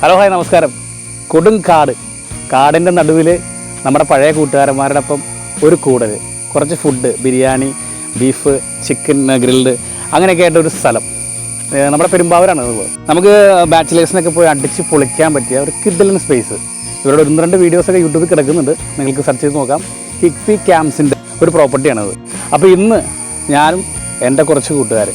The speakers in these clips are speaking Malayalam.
ഹലോ ഹായ് നമസ്കാരം. കൊടുങ്കാട് കാടിന്റെ നടുവിൽ നമ്മുടെ പഴയ കൂട്ടുകാരന്മാരുടെ ഒപ്പം ഒരു കൂടൽ. കുറച്ച് food biryani beef chicken grilled അങ്ങനെയൊക്കെ ആയിട്ടൊരു സ്ഥലം. നമ്മുടെ പെരുമ്പാവൂരാണ് അത്. നമുക്ക് ബാച്ചിലേഴ്സിനൊക്കെ പോയി അടിച്ച് പൊളിക്കാൻ പറ്റിയ ഒരു കിഡലൻ സ്പേസ് ഇവരുടെ ഒന്ന് രണ്ട് വീഡിയോസൊക്കെ യൂട്യൂബിൽ കിടക്കുന്നുണ്ട്. നിങ്ങൾക്ക് സെർച്ച് ചെയ്ത് നോക്കാം. കിക്പി ക്യാമ്പ്സിന്റെ ഒരു പ്രോപ്പർട്ടിയാണത് അപ്പോൾ ഇന്ന് ഞാനും എന്റെ കുറച്ച് കൂട്ടുകാർ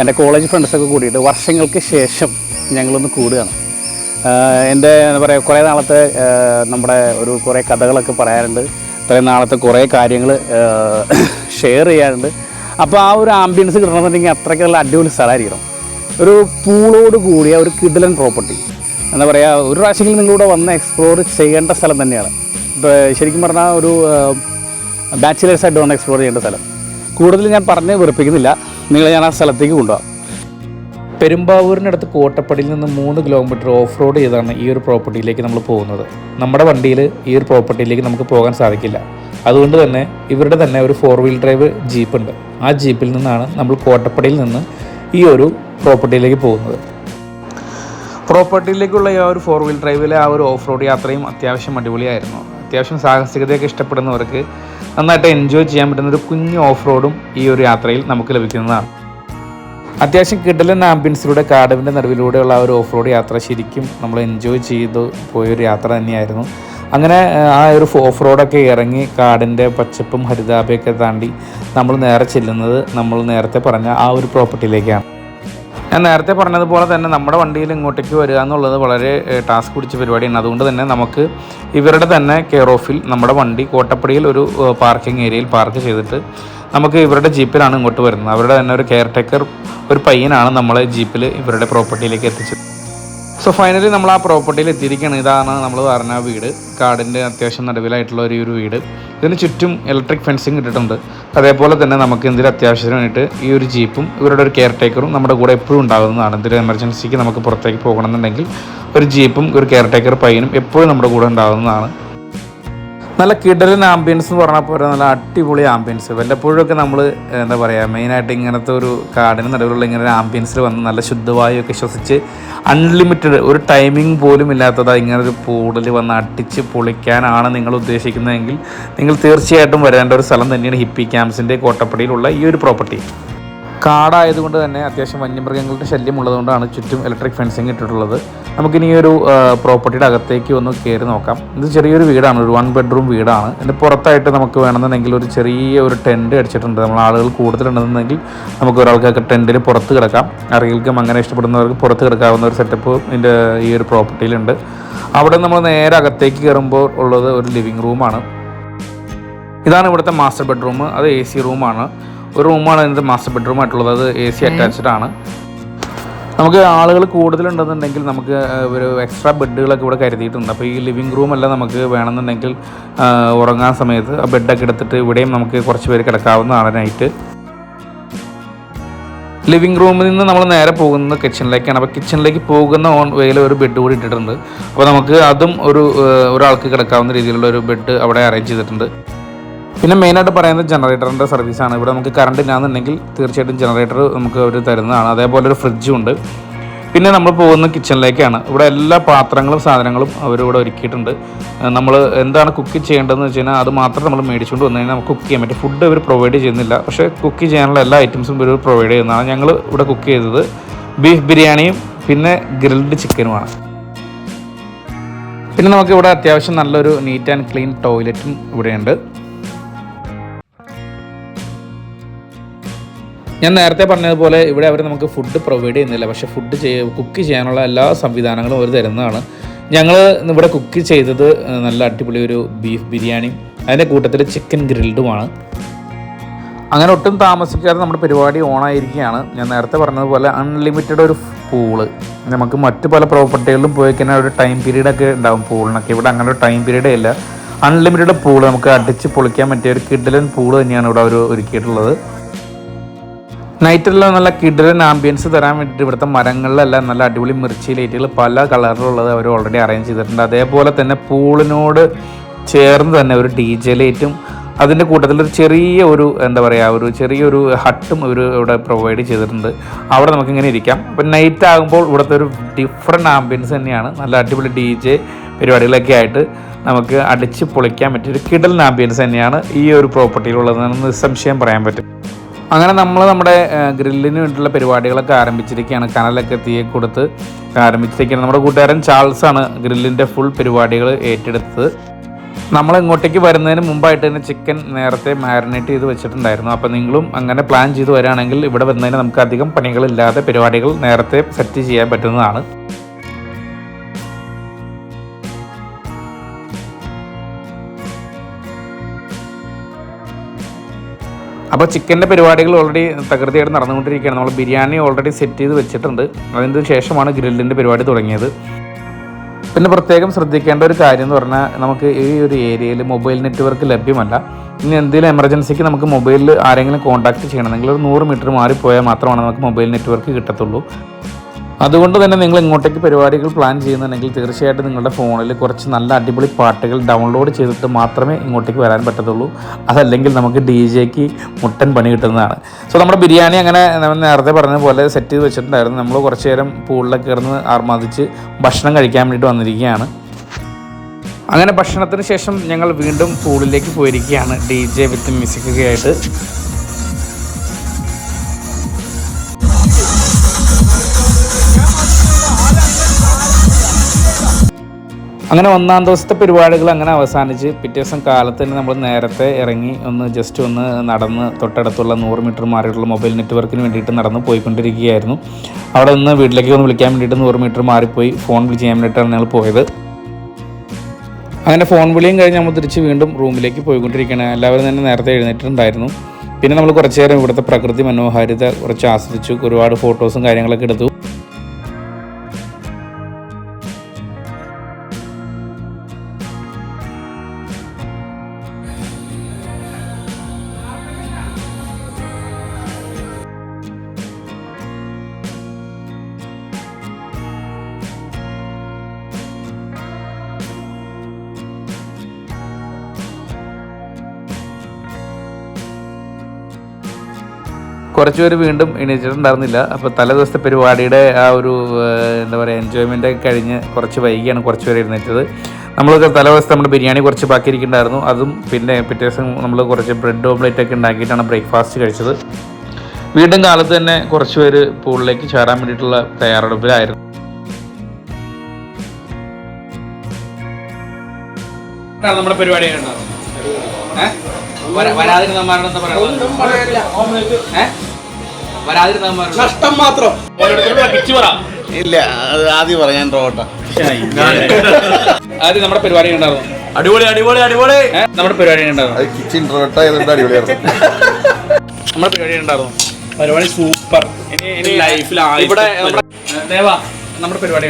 എന്റെ കോളേജ് ഫ്രണ്ട്സൊക്കെ കൂടിയിട്ട് വർഷങ്ങൾക്ക് ശേഷം ഞങ്ങളൊന്ന് കൂടുകയാണ്. എന്റെ എന്താ പറയുക കുറേ നാളത്തെ നമ്മുടെ ഒരു കുറേ കഥകളൊക്കെ പറയാറുണ്ട്. ഇത്രയും നാളത്തെ കുറേ കാര്യങ്ങൾ ഷെയർ ചെയ്യാറുണ്ട്. അപ്പോൾ ആ ഒരു ആംബിയൻസ് കിട്ടണമെന്നുണ്ടെങ്കിൽ അത്രയ്ക്കുള്ള അടിപൊളി സ്ഥലമായിരിക്കണം. ഒരു പൂളോട് കൂടിയ ഒരു കിഡിലൻ പ്രോപ്പർട്ടി എന്താ പറയുക ഒരു പ്രാവശ്യമെങ്കിലും നിങ്ങളിവിടെ വന്ന് എക്സ്പ്ലോർ ചെയ്യേണ്ട സ്ഥലം തന്നെയാണ്. ഇപ്പോൾ ശരിക്കും പറഞ്ഞാൽ ഒരു ബാച്ചിലേഴ്സായിട്ട് വന്ന് എക്സ്പ്ലോർ ചെയ്യേണ്ട സ്ഥലം. കൂടുതൽ ഞാൻ പറഞ്ഞ് വെറുപ്പിക്കുന്നില്ല. നിങ്ങൾ ഞാൻ ആ സ്ഥലത്തേക്ക് കൊണ്ടുപോകാം. പെരുമ്പാവൂരിനടുത്ത് കോട്ടപ്പടിയിൽ നിന്ന് മൂന്ന് കിലോമീറ്റർ ഓഫ് റോഡ് ചെയ്താണ് ഈ ഒരു പ്രോപ്പർട്ടിയിലേക്ക് നമ്മൾ പോകുന്നത്. നമ്മുടെ വണ്ടിയിൽ ഈ ഒരു പ്രോപ്പർട്ടിയിലേക്ക് നമുക്ക് പോകാൻ സാധിക്കില്ല. അതുകൊണ്ട് തന്നെ ഇവരുടെ തന്നെ ഒരു ഫോർ വീൽ ഡ്രൈവ് ജീപ്പ് ഉണ്ട്. ആ ജീപ്പിൽ നിന്നാണ് നമ്മൾ കോട്ടപ്പടിയിൽ നിന്ന് ഈ ഒരു പ്രോപ്പർട്ടിയിലേക്ക് പോകുന്നത്. പ്രോപ്പർട്ടിയിലേക്കുള്ള ആ ഒരു ഫോർ വീൽ ഡ്രൈവിലെ ആ ഒരു ഓഫ് റോഡ് യാത്രയും അത്യാവശ്യം അടിപൊളിയായിരുന്നു. അത്യാവശ്യം സാഹസികതയൊക്കെ ഇഷ്ടപ്പെടുന്നവർക്ക് നന്നായിട്ട് എൻജോയ് ചെയ്യാൻ പറ്റുന്ന ഒരു കുഞ്ഞു ഓഫ് റോഡും ഈ ഒരു യാത്രയിൽ നമുക്ക് ലഭിക്കുന്നതാണ്. അത്യാവശ്യം കിടലൻ ആംബിയൻസിലൂടെ കാടവിന്റെ നടുവിലൂടെയുള്ള ആ ഒരു ഓഫ് റോഡ് യാത്ര ശരിക്കും നമ്മൾ എൻജോയ് ചെയ്ത് പോയൊരു യാത്ര തന്നെയായിരുന്നു. അങ്ങനെ ആ, ഒരു ഓഫ് റോഡൊക്കെ ഇറങ്ങി കാടിന്റെ പച്ചപ്പും ഹരിതാപയൊക്കെ താണ്ടി നമ്മൾ നേരെ ചെല്ലുന്നത് നമ്മൾ നേരത്തെ പറഞ്ഞ ആ ഒരു പ്രോപ്പർട്ടിയിലേക്കാണ്. ഞാൻ നേരത്തെ പറഞ്ഞതുപോലെ തന്നെ നമ്മുടെ വണ്ടിയിൽ ഇങ്ങോട്ടേക്ക് വരിക എന്നുള്ളത് വളരെ ടാസ്ക് പിടിച്ച പരിപാടിയാണ്. അതുകൊണ്ട് തന്നെ നമുക്ക് ഇവരുടെ തന്നെ കെയർ ഓഫിൽ നമ്മുടെ വണ്ടി കോട്ടപ്പടിയിൽ ഒരു പാർക്കിംഗ് ഏരിയയിൽ പാർക്ക് ചെയ്തിട്ട് നമുക്ക് ഇവരുടെ ജീപ്പിലാണ് ഇങ്ങോട്ട് വരുന്നത്. അവരുടെ തന്നെ ഒരു കെയർ ടേക്കർ ഒരു പയ്യനാണ് നമ്മളെ ജീപ്പിൽ ഇവരുടെ പ്രോപ്പർട്ടിയിലേക്ക് എത്തിച്ചത്. സോ ഫൈനലി നമ്മൾ ആ പ്രോപ്പർട്ടിയിൽ എത്തിയിരിക്കുകയാണ്. ഇതാണ് നമ്മൾ പറഞ്ഞ വീട്. കാടിന്റെ അത്യാവശ്യം നടുവിലായിട്ടുള്ള ഒരു ഒരു വീട്. ഇതിന് ചുറ്റും ഇലക്ട്രിക് ഫെൻസിങ് ഇട്ടിട്ടുണ്ട്. അതേപോലെ തന്നെ നമുക്ക് എന്തെങ്കിലും അത്യാവശ്യത്തിന് വേണ്ടിയിട്ട് ഈ ഒരു ജീപ്പും ഇവരുടെ ഒരു കെയർ ടേക്കറും നമ്മുടെ കൂടെ എപ്പോഴും ഉണ്ടാകുന്നതാണ്. എന്തെങ്കിലും എമർജൻസിക്ക് നമുക്ക് പുറത്തേക്ക് പോകണമെന്നുണ്ടെങ്കിൽ ഒരു ജീപ്പും ഒരു കെയർ ടേക്കർ പയ്യനും എപ്പോഴും നമ്മുടെ കൂടെ ഉണ്ടാകുന്നതാണ്. നല്ല കിടലൻ ആംബിയൻസ് എന്ന് പറഞ്ഞാൽ പോരാ നല്ല അടിപൊളി ആംബിയൻസ് വല്ലപ്പോഴൊക്കെ നമ്മൾ എന്താ പറയുക മെയിനായിട്ട് ഇങ്ങനത്തെ ഒരു കാടിന് നടുവിലുള്ള ഇങ്ങനെ ഒരു ആംബിയൻസിൽ വന്ന് നല്ല ശുദ്ധവായുവൊക്കെ ശ്വസിച്ച് അൺലിമിറ്റഡ് ഒരു ടൈമിംഗ് പോലും ഇല്ലാത്തതാ ഇങ്ങനെ ഒരു പൂടൽ വന്ന് അടിച്ച് പൊളിക്കാനാണ് നിങ്ങൾ ഉദ്ദേശിക്കുന്നതെങ്കിൽ നിങ്ങൾ തീർച്ചയായിട്ടും വരേണ്ട ഒരു സ്ഥലം തന്നെയാണ് ഹിപ്പി ക്യാമ്പ്സിന്റെ കോട്ടപ്പടിയിലുള്ള ഈ ഒരു പ്രോപ്പർട്ടി കാടായതുകൊണ്ട് തന്നെ അത്യാവശ്യം വന്യമൃഗങ്ങളുടെ ശല്യം ഉള്ളതുകൊണ്ടാണ് ചുറ്റും ഇലക്ട്രിക് ഫെൻസിങ് ഇട്ടിട്ടുള്ളത്. നമുക്കിനി ഒരു പ്രോപ്പർട്ടിയുടെ അകത്തേക്ക് ഒന്ന് കയറി നോക്കാം. ഇത് ചെറിയൊരു വീടാണ് ഒരു വൺ ബെഡ്റൂം വീടാണ്. ഇതിന്റെ പുറത്തായിട്ട് നമുക്ക് വേണമെന്നുണ്ടെങ്കിൽ ഒരു ചെറിയ ഒരു ടെന്റ് അടിച്ചിട്ടുണ്ട്. നമ്മൾ ആളുകൾ കൂടുതലുണ്ടെന്നുണ്ടെങ്കിൽ നമുക്ക് ഒരാൾക്കൊക്കെ ടെന്റിൽ പുറത്ത് കിടക്കാം. ആരെങ്കിലും അങ്ങനെ ഇഷ്ടപ്പെടുന്നവർക്ക് പുറത്ത് കിടക്കാവുന്ന ഒരു സെറ്റപ്പ് ഇതിന്റെ ഈ ഒരു പ്രോപ്പർട്ടിയിലുണ്ട് അവിടെ നമ്മൾ നേരെ അകത്തേക്ക് കയറുമ്പോൾ ഉള്ളത് ഒരു ലിവിങ് റൂമാണ് ഇതാണ് ഇവിടുത്തെ മാസ്റ്റർ ബെഡ്റൂം അത് എ സി റൂമാണ് ഒരു റൂമാണ് ഇതിന്റെ മാസ്റ്റർ ബെഡ്റൂം ആയിട്ടുള്ളത്. അത് എ സി അറ്റാച്ച്ഡ് ആണ്. നമുക്ക് ആളുകൾ കൂടുതലുണ്ടെന്നുണ്ടെങ്കിൽ നമുക്ക് ഒരു എക്സ്ട്രാ ബെഡുകളൊക്കെ ഇവിടെ കരുതിയിട്ടുണ്ട്. അപ്പോൾ ഈ ലിവിങ് റൂം എല്ലാം നമുക്ക് വേണമെന്നുണ്ടെങ്കിൽ ഉറങ്ങാൻ സമയത്ത് ആ ബെഡൊക്കെ എടുത്തിട്ട് ഇവിടെയും നമുക്ക് കുറച്ച് പേര് കിടക്കാവുന്നതാണ് നൈറ്റ് ലിവിങ് റൂമിൽ നിന്ന് നമ്മൾ നേരെ പോകുന്നത് കിച്ചണിലേക്കാണ് അപ്പോൾ കിച്ചണിലേക്ക് പോകുന്ന ഓൺ വേയിൽ ഒരു ബെഡ് കൂടി ഇട്ടിട്ടുണ്ട്. അപ്പോൾ നമുക്ക് അതും ഒരു ഒരാൾക്ക് കിടക്കാവുന്ന രീതിയിലുള്ള ഒരു ബെഡ് അവിടെ അറേഞ്ച് ചെയ്തിട്ടുണ്ട്. പിന്നെ മെയിനായിട്ട് പറയുന്നത് ജനറേറ്ററിന്റെ സർവീസാണ് ഇവിടെ നമുക്ക് കറണ്ട് ഇല്ലാന്നുണ്ടെങ്കിൽ തീർച്ചയായിട്ടും ജനറേറ്റർ നമുക്ക് അവർ തരുന്നതാണ്. അതേപോലെ ഒരു ഫ്രിഡ്ജും ഉണ്ട്. പിന്നെ നമ്മൾ പോകുന്ന കിച്ചണിലേക്കാണ് ഇവിടെ എല്ലാ പാത്രങ്ങളും സാധനങ്ങളും അവരിവിടെ ഒരുക്കിയിട്ടുണ്ട്. നമ്മൾ എന്താണ് കുക്ക് ചെയ്യേണ്ടതെന്ന് വെച്ച് കഴിഞ്ഞാൽ അത് മാത്രം നമ്മൾ മേടിച്ചുകൊണ്ട് വന്നു കഴിഞ്ഞാൽ നമുക്ക് കുക്ക് ചെയ്യാൻ പറ്റും. ഫുഡ് അവർ പ്രൊവൈഡ് ചെയ്യുന്നില്ല. പക്ഷേ കുക്ക് ചെയ്യാനുള്ള എല്ലാ ഐറ്റംസും ഇവർ പ്രൊവൈഡ് ചെയ്യുന്നതാണ്. ഞങ്ങൾ ഇവിടെ കുക്ക് ചെയ്തത് ബീഫ് ബിരിയാണിയും പിന്നെ ഗ്രിൽഡ് ചിക്കനുമാണ് പിന്നെ നമുക്കിവിടെ അത്യാവശ്യം നല്ലൊരു നീറ്റ് ആൻഡ് ക്ലീൻ ടോയ്ലറ്റും ഇവിടെയുണ്ട്. ഞാൻ നേരത്തെ പറഞ്ഞതുപോലെ ഇവിടെ അവർ നമുക്ക് ഫുഡ് പ്രൊവൈഡ് ചെയ്യുന്നില്ല. പക്ഷേ ഫുഡ് ചെയ്യ കുക്ക് ചെയ്യാനുള്ള എല്ലാ സംവിധാനങ്ങളും അവർ തരുന്നതാണ്. ഞങ്ങൾ ഇവിടെ കുക്ക് ചെയ്തത് നല്ല അടിപൊളി ഒരു ബീഫ് ബിരിയാണി അതിന്റെ കൂട്ടത്തിൽ ചിക്കൻ ഗ്രിൽഡുമാണ് അങ്ങനെ ഒട്ടും താമസിക്കാതെ നമ്മുടെ പരിപാടി ഓണായിരിക്കുകയാണ് ഞാൻ നേരത്തെ പറഞ്ഞതുപോലെ അൺലിമിറ്റഡ് ഒരു പൂൾ നമുക്ക് മറ്റു പല പ്രോപ്പർട്ടികളിലും പോയി കഴിഞ്ഞാൽ ഒരു ടൈം പീരീഡൊക്കെ ഉണ്ടാകും പൂളിനൊക്കെ ഇവിടെ അങ്ങനെ ഒരു ടൈം പീരീഡേ ഇല്ല. അൺലിമിറ്റഡ് പൂൾ നമുക്ക് അടിച്ച് പൊളിക്കാൻ പറ്റിയ ഒരു കിഡിലൻ പൂൾ തന്നെയാണ് ഇവിടെ അവർ ഒരുക്കിയിട്ടുള്ളത്. നൈറ്റെല്ലാം നല്ല കിഡിലൻ ആംബിയൻസ് തരാൻ വേണ്ടിയിട്ട് ഇവിടുത്തെ മരങ്ങളിലെല്ലാം നല്ല അടിപൊളി മിർച്ചി ലൈറ്റുകൾ പല കളറിലുള്ളത് അവർ ഓൾറെഡി അറേഞ്ച് ചെയ്തിട്ടുണ്ട്. അതേപോലെ തന്നെ പൂളിനോട് ചേർന്ന് തന്നെ ഒരു ഡി ജെ ലൈറ്റും അതിന്റെ കൂട്ടത്തിൽ ഒരു ചെറിയ ഒരു എന്താ പറയുക ഒരു ചെറിയൊരു ഹട്ടും ഒരു ഇവിടെ പ്രൊവൈഡ് ചെയ്തിട്ടുണ്ട്. അവിടെ നമുക്കിങ്ങനെ ഇരിക്കാം. അപ്പം നൈറ്റ് ആകുമ്പോൾ ഇവിടുത്തെ ഒരു ഡിഫറെന്റ് ആംബിയൻസ് തന്നെയാണ്. നല്ല അടിപൊളി ഡി ജെ പരിപാടികളൊക്കെ ആയിട്ട് നമുക്ക് അടിച്ച് പൊളിക്കാൻ പറ്റിയ ഒരു കിടൽ ആംബിയൻസ് തന്നെയാണ് ഈ ഒരു പ്രോപ്പർട്ടിയിലുള്ളതെന്ന് നിസ്സംശയം പറയാൻ പറ്റും. അങ്ങനെ നമ്മൾ നമ്മുടെ ഗ്രില്ലിന് വേണ്ടിയുള്ള പരിപാടികളൊക്കെ ആരംഭിച്ചിരിക്കുകയാണ്. കനലൊക്കെ തീയെ കൊടുത്ത് ആരംഭിച്ചിരിക്കുകയാണ്. നമ്മുടെ കൂട്ടുകാരൻ ചാൾസ് ആണ് ഗ്രില്ലിന്റെ ഫുൾ പരിപാടികൾ ഏറ്റെടുത്തത്. നമ്മൾ ഇങ്ങോട്ടേക്ക് വരുന്നതിന് മുമ്പായിട്ട് തന്നെ ചിക്കൻ നേരത്തെ മാരിനേറ്റ് ചെയ്ത് വെച്ചിട്ടുണ്ടായിരുന്നു. അപ്പോൾ നിങ്ങളും അങ്ങനെ പ്ലാൻ ചെയ്ത് വരികയാണെങ്കിൽ ഇവിടെ വരുന്നതിന് നമുക്ക് അധികം പണികളില്ലാതെ പരിപാടികൾ നേരത്തെ സെറ്റ് ചെയ്യാൻ പറ്റുന്നതാണ്. അപ്പോൾ ചിക്കന്റെ പരിപാടികൾ ഓൾറെഡി തകൃതിയായിട്ട് നടന്നുകൊണ്ടിരിക്കുകയാണ്. നമ്മൾ ബിരിയാണി ഓൾറെഡി സെറ്റ് ചെയ്ത് വെച്ചിട്ടുണ്ട്. അതിന് ശേഷമാണ് ഗ്രില്ലിന്റെ പരിപാടി തുടങ്ങിയത്. പിന്നെ പ്രത്യേകം ശ്രദ്ധിക്കേണ്ട ഒരു കാര്യം എന്ന് പറഞ്ഞാൽ നമുക്ക് ഈ ഒരു ഏരിയയിൽ മൊബൈൽ നെറ്റ്വർക്ക് ലഭ്യമല്ല. ഇനി എന്തെങ്കിലും എമർജൻസിക്ക് നമുക്ക് മൊബൈലിൽ ആരെങ്കിലും കോൺടാക്ട് ചെയ്യണമെങ്കിൽ ഒരു നൂറ് മീറ്റർ മാറിപ്പോയാൽ മാത്രമാണ് നമുക്ക് മൊബൈൽ നെറ്റ്വർക്ക് കിട്ടത്തുള്ളൂ. അതുകൊണ്ട് തന്നെ നിങ്ങൾ ഇങ്ങോട്ടേക്ക് പരിപാടികൾ പ്ലാൻ ചെയ്യുന്നുണ്ടെങ്കിൽ തീർച്ചയായിട്ടും നിങ്ങളുടെ ഫോണിൽ കുറച്ച് നല്ല അടിപൊളി പാട്ടുകൾ ഡൗൺലോഡ് ചെയ്തിട്ട് മാത്രമേ ഇങ്ങോട്ടേക്ക് വരാൻ പറ്റത്തുള്ളൂ. അതല്ലെങ്കിൽ നമുക്ക് ഡി ജെക്ക് മുട്ടൻ പണി കിട്ടുന്നതാണ്. സോ നമ്മുടെ ബിരിയാണി അങ്ങനെ നമ്മൾ നേരത്തെ പറഞ്ഞ പോലെ സെറ്റ് ചെയ്ത് വെച്ചിട്ടുണ്ടായിരുന്നു. നമ്മൾ കുറച്ച് നേരം പൂളിലൊക്കെ കിടന്ന് ആർമാദിച്ച് ഭക്ഷണം കഴിക്കാൻ വേണ്ടിയിട്ട് വന്നിരിക്കുകയാണ്. അങ്ങനെ ഭക്ഷണത്തിന് ശേഷം ഞങ്ങൾ വീണ്ടും പൂളിലേക്ക് പോയിരിക്കുകയാണ്. ഡി ജെ വിത്ത് മ്യൂസിക്കൊക്കെ ആയിട്ട്. അങ്ങനെ ഒന്നാം ദിവസത്തെ പരിപാടികൾ അങ്ങനെ അവസാനിച്ച് പിറ്റേ ദിവസം കാലത്ത് തന്നെ നമ്മൾ നേരത്തെ ഇറങ്ങി ഒന്ന് ജസ്റ്റ് ഒന്ന് നടന്ന് തൊട്ടടുത്തുള്ള നൂറ് മീറ്റർ മാറിയിട്ടുള്ള മൊബൈൽ നെറ്റ്വർക്കിന് വേണ്ടിയിട്ട് നടന്ന് പോയിക്കൊണ്ടിരിക്കുകയായിരുന്നു. അവിടെ നിന്ന് വീട്ടിലേക്ക് ഒന്ന് വിളിക്കാൻ വേണ്ടിയിട്ട് നൂറ് മീറ്റർ മാറിപ്പോയി. ഫോൺ വിളിച്ച് ചെയ്യാൻ വേണ്ടിയിട്ടാണ് ഞങ്ങൾ പോയത്. അങ്ങനെ ഫോൺ വിളിയും കഴിഞ്ഞ് നമ്മൾ തിരിച്ച് വീണ്ടും റൂമിലേക്ക് പോയിക്കൊണ്ടിരിക്കുകയാണ്. എല്ലാവരും തന്നെ നേരത്തെ എഴുന്നേറ്റിട്ടുണ്ടായിരുന്നു. പിന്നെ നമ്മൾ കുറച്ച് നേരം ഇവിടുത്തെ പ്രകൃതി മനോഹാരിത കുറച്ച് ആസ്വദിച്ചു. ഒരുപാട് ഫോട്ടോസും കാര്യങ്ങളൊക്കെ എടുത്തു. കുറച്ച് പേര് വീണ്ടും എണീച്ചിട്ടുണ്ടായിരുന്നില്ല അപ്പോൾ തലേ ദിവസത്തെ പരിപാടിയുടെ ആ ഒരു എന്താ പറയുക എൻജോയ്മെന്റ് ഒക്കെ കഴിഞ്ഞ് കുറച്ച് വൈകിയാണ് കുറച്ച് പേര് എഴുന്നേറ്റത്. നമ്മളൊക്കെ തലേ ദിവസത്തെ നമ്മുടെ ബിരിയാണി കുറച്ച് ബാക്കിയിരിക്കുന്നുണ്ടായിരുന്നു. അതും പിന്നെ പിറ്റേ ദിവസം നമ്മൾ കുറച്ച് ബ്രെഡ് ഓംലെറ്റ് ഒക്കെ ഉണ്ടാക്കിയിട്ടാണ് ബ്രേക്ക്ഫാസ്റ്റ് കഴിച്ചത്. വീണ്ടും കാലത്ത് തന്നെ കുറച്ച് പേര് പൂളിലേക്ക് ചേരാൻ വേണ്ടിയിട്ടുള്ള തയ്യാറെടുപ്പിലായിരുന്നു. നമ്മുടെ പരിപാടി മരണം എന്താ പറയാ? നഷ്ടം മാത്രം. ഇല്ല ആദ്യം പറയാൻ റോട്ട. ആദ്യം നമ്മുടെ പരിപാടി ഉണ്ടായിരുന്നു. അടിപൊളി അടിപൊളി അടിപൊളി? നമ്മുടെ പരിപാടി ഉണ്ടായിരുന്നു. കിച്ചൺ റോട്ട അടിപൊളിയായിരുന്നു. നമ്മുടെ പരിപാടി ഉണ്ടായിരുന്നു. പരിപാടി സൂപ്പർ. ലൈഫിൽ ഇവിടെ നമ്മുടെ- ദേവാ നമ്മുടെ പരിപാടി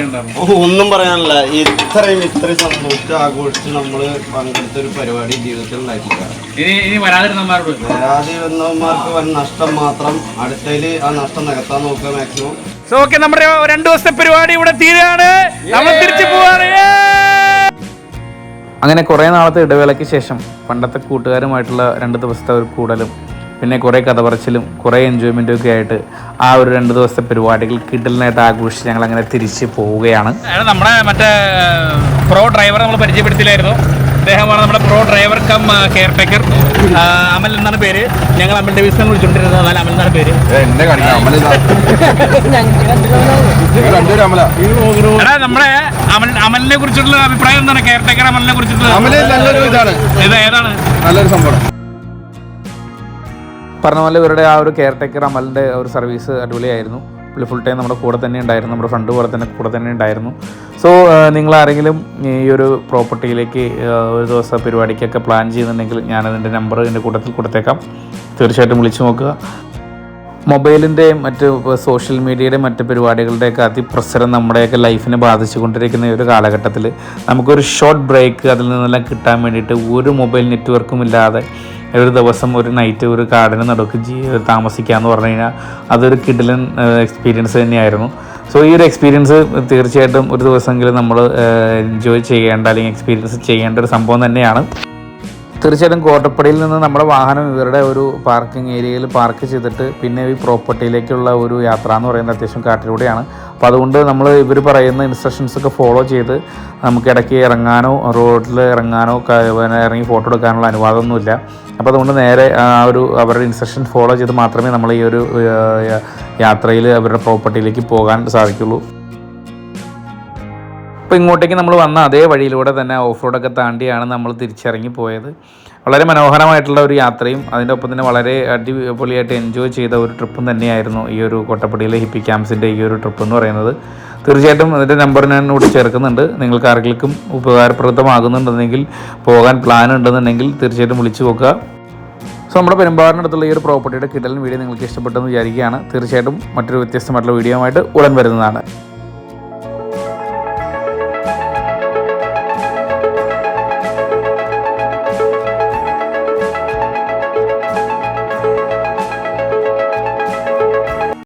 ഒന്നും പറയാനില്ല. ഇത്രയും ഇത്രയും സന്തോഷിച്ച് ആഘോഷിച്ച് നമ്മൾ പങ്കെടുത്ത ഒരു പരിപാടി ജീവിതത്തിൽ ഉണ്ടാക്കിയില്ല ഇനി ഇനി വരാതിരുന്നമാരോട് വരാതിരുന്നവന്മാർക്ക് വൻ നഷ്ടം മാത്രം അടുത്തതിൽ ആ നഷ്ടം നികത്താൻ നോക്കുക മാക്സിമം സോ ഓക്കെ നമ്മുടെ രണ്ടു ദിവസത്തെ പരിപാടി ഇവിടെ തീരാണ് നമ്മൾ തിരിച്ചു പോവാണ്. അങ്ങനെ കുറേ നാളത്തെ ഇടവേളയ്ക്ക് ശേഷം പണ്ടത്തെ കൂട്ടുകാരുമായിട്ടുള്ള രണ്ട് ദിവസത്തെ ഒരു കൂടലും പിന്നെ കുറേ കഥ പറച്ചിലും കുറേ എൻജോയ്മെന്റും ഒക്കെ ആയിട്ട് ആ ഒരു രണ്ട് ദിവസത്തെ പരിപാടികൾ കിടലിനായിട്ട് ആഘോഷിച്ച് ഞങ്ങൾ അങ്ങനെ തിരിച്ച് പോവുകയാണ്. നമ്മുടെ മറ്റേ പ്രോ ഡ്രൈവർ നമ്മൾ പരിചയപ്പെടുത്തില്ലായിരുന്നു? അദ്ദേഹമാണ് നമ്മുടെ pro driver cum caretaker Amal എന്നാണ് പേര്. ഞങ്ങൾ അമലിന്റെ ഡേവിസ് വിളിച്ചോണ്ടിരുന്നത്. വിളിച്ചുകൊണ്ടിരുന്നത് എന്നാൽ അമൽ എന്നാണ് പേര്. എന്നെ കാണിക്കാം രണ്ടുപേരും അമല. എടാ നമ്മുടെ അമൽ അമലിനെ കുറിച്ചുള്ള അഭിപ്രായം എന്താണ്? കെയർ ടേക്കർ അമലിനെ കുറിച്ചിട്ടുള്ള നല്ലൊരു ഇതാണ്. ഇത് ഏതാണ്? നല്ലൊരു സംഭവം പറഞ്ഞ പോലെ ഇവരുടെ ആ ഒരു കെയർ ടേക്കർ അമലിന്റെ ഒരു സർവീസ് അടിപൊളിയായിരുന്നു. പുള്ളി ഫുൾ ടൈം നമ്മുടെ കൂടെ തന്നെ ഉണ്ടായിരുന്നു നമ്മുടെ ഫ്രണ്ട് പോലെ തന്നെ കൂടെ തന്നെ ഉണ്ടായിരുന്നു. സോ നിങ്ങൾ ആരെങ്കിലും ഈ ഒരു പ്രോപ്പർട്ടിയിലേക്ക് ഒരു ദിവസം പരിപാടിക്കൊക്കെ പ്ലാൻ ചെയ്യുന്നുണ്ടെങ്കിൽ ഞാനതിന്റെ നമ്പർ എന്റെ കൂട്ടത്തിൽ കൊടുത്തേക്കാം. തീർച്ചയായിട്ടും വിളിച്ചു നോക്കുക. മൊബൈലിന്റെയും മറ്റ് സോഷ്യൽ മീഡിയയുടെയും മറ്റ് പരിപാടികളുടെയൊക്കെ അതിപ്രസരം നമ്മുടെയൊക്കെ ലൈഫിനെ ബാധിച്ചു കൊണ്ടിരിക്കുന്ന ഈ ഒരു കാലഘട്ടത്തിൽ നമുക്കൊരു ഷോർട്ട് ബ്രേക്ക് അതിൽ നിന്നെല്ലാം കിട്ടാൻ വേണ്ടിയിട്ട് ഒരു മൊബൈൽ നെറ്റ്വർക്കും ഇല്ലാതെ ഒരു ദിവസം ഒരു നൈറ്റ് ഒരു കാടിന് നടുക്ക് എന്ന് പറഞ്ഞു കഴിഞ്ഞാൽ അതൊരു കിഡിലൻ എക്സ്പീരിയൻസ് തന്നെയായിരുന്നു. സോ ഈ ഒരു എക്സ്പീരിയൻസ് തീർച്ചയായിട്ടും ഒരു ദിവസമെങ്കിലും നമ്മൾ എൻജോയ് ചെയ്യേണ്ട അല്ലെങ്കിൽ എക്സ്പീരിയൻസ് ചെയ്യേണ്ട ഒരു സംഭവം തന്നെയാണ്. തീർച്ചയായിട്ടും കോട്ടപ്പടിയിൽ നിന്ന് നമ്മുടെ വാഹനം ഇവരുടെ ഒരു പാർക്കിംഗ് ഏരിയയിൽ പാർക്ക് ചെയ്തിട്ട് പിന്നെ ഈ പ്രോപ്പർട്ടിയിലേക്കുള്ള ഒരു യാത്ര എന്ന് പറയുന്നത് അത്യാവശ്യം കാട്ടിലൂടെയാണ്. അപ്പോൾ അതുകൊണ്ട് നമ്മൾ ഇവർ പറയുന്ന ഇൻസ്ട്രക്ഷൻസ് ഒക്കെ ഫോളോ ചെയ്ത് നമുക്ക് ഇടയ്ക്ക് ഇറങ്ങാനോ റോഡിൽ ഇറങ്ങാനോ ഇറങ്ങി ഫോട്ടോ എടുക്കാനുള്ള അനുവാദമൊന്നുമില്ല. അപ്പോൾ അതുകൊണ്ട് നേരെ ആ ഒരു അവരുടെ ഇൻസ്ട്രക്ഷൻ ഫോളോ ചെയ്ത് മാത്രമേ നമ്മൾ ഈ ഒരു യാത്രയിൽ അവരുടെ പ്രോപ്പർട്ടിയിലേക്ക് പോകാൻ സാധിക്കുള്ളൂ. അപ്പോൾ ഇങ്ങോട്ടേക്ക് നമ്മൾ വന്ന അതേ വഴിയിലൂടെ തന്നെ ഓഫ് റോഡൊക്കെ താണ്ടിയാണ് നമ്മൾ തിരിച്ചിറങ്ങി പോയത്. വളരെ മനോഹരമായിട്ടുള്ള ഒരു യാത്രയും അതിന്റെ ഒപ്പം തന്നെ വളരെ അടിപൊളിയായിട്ട് എൻജോയ് ചെയ്ത ഒരു ട്രിപ്പും തന്നെയായിരുന്നു ഈ ഒരു കോട്ടപ്പടിയിലെ ഹിപ്പി ക്യാമ്പ്സിന്റെ ഈ ഒരു ട്രിപ്പ് എന്ന് പറയുന്നത്. തീർച്ചയായിട്ടും അതിന്റെ നമ്പർ ഞാൻ ഇവിടെ ചേർക്കുന്നുണ്ട്. നിങ്ങൾക്ക് ആർക്കെങ്കിലും ഉപകാരപ്രദമാകുന്നുണ്ടെന്നെങ്കിൽ പോകാൻ പ്ലാൻ ഉണ്ടെന്നുണ്ടെങ്കിൽ തീർച്ചയായിട്ടും വിളിച്ചു നോക്കുക. സോ നമ്മുടെ പെരുമ്പാറിനടുത്തുള്ള ഈ ഒരു പ്രോപ്പർട്ടിയുടെ കിടലിന് വീഡിയോ നിങ്ങൾക്ക് ഇഷ്ടപ്പെട്ടെന്ന് വിചാരിക്കുകയാണ്. തീർച്ചയായിട്ടും മറ്റൊരു വ്യത്യസ്തമായിട്ടുള്ള വീഡിയോ ആയിട്ട് ഉടൻ വരുന്നതാണ്.